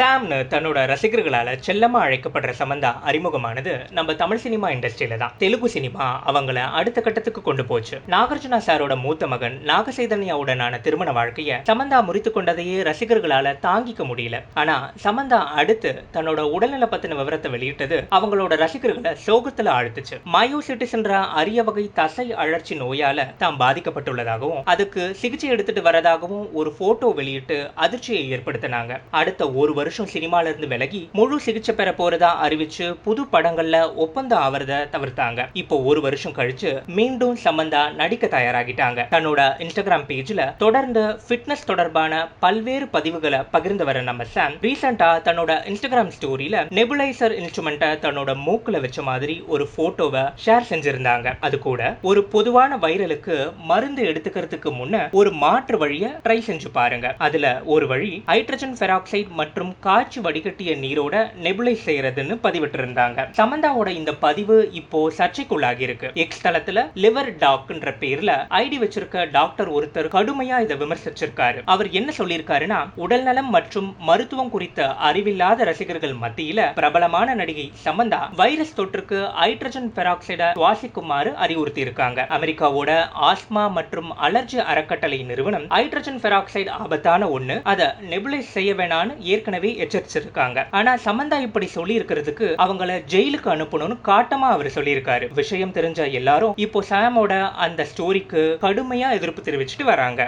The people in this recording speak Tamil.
சாம்னு தன்னோட ரசிகர்களால செல்லமா அழைக்கப்படுற சமந்தா அறிமுகமானது நம்ம தமிழ் சினிமா இண்டஸ்ட்ரியில தான். தெலுங்கு சினிமா அவங்கள அடுத்த கட்டத்துக்கு கொண்டு போச்சு. நாகார்ஜுனா சாரோட மூத்த மகன் நாகசைதன்யாவுடனான திருமண வாழ்க்கைய சமந்தா முறித்து கொண்டதையே ரசிகர்களால தாங்கிக்க முடியல. ஆனா சமந்தா அடுத்து தன்னோட உடல்நல பத்தின விவரத்தை வெளியிட்டது அவங்களோட ரசிகர்களை சோகத்துல ஆழ்த்துச்சு. மயோசிட்டிஸ்ன்ற அரிய வகை தசை அழற்சி நோயால தாம் பாதிக்கப்பட்டுள்ளதாகவும் அதுக்கு சிகிச்சை எடுத்துட்டு வரதாகவும் ஒரு போட்டோ வெளியிட்டு அதிர்ச்சியை ஏற்படுத்தினாங்க. அடுத்த ஒரு வருஷம் சினிமால இருந்து விலகி முழு சிகிச்சை பெற போறதா அறிவிச்சு புது படங்கள்ல ஒப்பந்தம் ஆவறத தவிர்த்தாங்க. இப்போ ஒரு வருஷம் கழிச்சு மீண்டும் சம்பந்தா நடிக்க தயாராகிட்டாங்க. தன்னோட இன்ஸ்டாகிராம் பேஜ்ல தொடர்ந்து ஃபிட்னஸ் தொடர்பான பல்வேறு பதிவுகளை பகிர்ந்து வர நம்ம சாம் ரீசெண்டா தன்னோட இன்ஸ்டாகிராம் ஸ்டோரியில நெபுலைசர் இன்ஸ்ட்ருமெண்ட்டை தன்னோட மூக்குல வச்ச மாதிரி ஒரு போட்டோவை ஷேர் செஞ்சிருந்தாங்க. அது கூட ஒரு பொதுவான வைரலுக்கு மருந்து எடுத்துக்கிறதுக்கு முன்ன ஒரு மாற்று வழியை ட்ரை செஞ்சு பாருங்க. அதுல ஒரு வழி ஹைட்ரஜன் பெராக்சைடு மற்றும் காய்ச்சி வடிகட்டிய நீரோட நெபுலைஸ் செய்யறதுன்னு பதிவிட்டிருந்தாங்க. சமந்தாவோட இந்த பதிவு இப்போ சர்ச்சைக்குள்ளாகி இருக்கு எக்ஸ் தளத்துல லிவர் டாக்ன்ற பேர்ல ஐடி வச்சிருக்க டாக்டர் ஒருத்தர் கடுமையா இதை விமர்சிச்சிருக்காரு. அவர் என்ன சொல்லியிருக்காருன்னா உடல்நலம் மற்றும் மருத்துவம் குறித்த அறிவில்லாத ரசிகர்கள் மத்தியில பிரபலமான நடிகை சமந்தா வைரஸ் தொற்றுக்கு ஹைட்ரஜன் பெராக்சைட சுவாசிக்குமாறு அறிவுறுத்தி இருக்காங்க அமெரிக்காவோட ஆஸ்மா மற்றும் அலர்ஜி அறக்கட்டளை நிறுவனம் ஹைட்ரஜன் பெராக்சைடு ஆபத்தான ஒண்ணு. அதை நெபுலைஸ் செய்ய வேணான்னு ஏற்கனவே எச்சரிச்சிருக்காங்க. ஆனா சமந்தா இப்படி சொல்லி இருக்கிறதுக்கு அவங்கள ஜெயிலுக்கு அனுப்பணும்னு காட்டமா அவர் சொல்லியிருக்காரு. விஷயம் தெரிஞ்ச எல்லாரும் இப்போ சாமோட அந்த ஸ்டோரிக்கு கடுமையா எதிர்ப்பு தெரிவிச்சுட்டு வராங்க.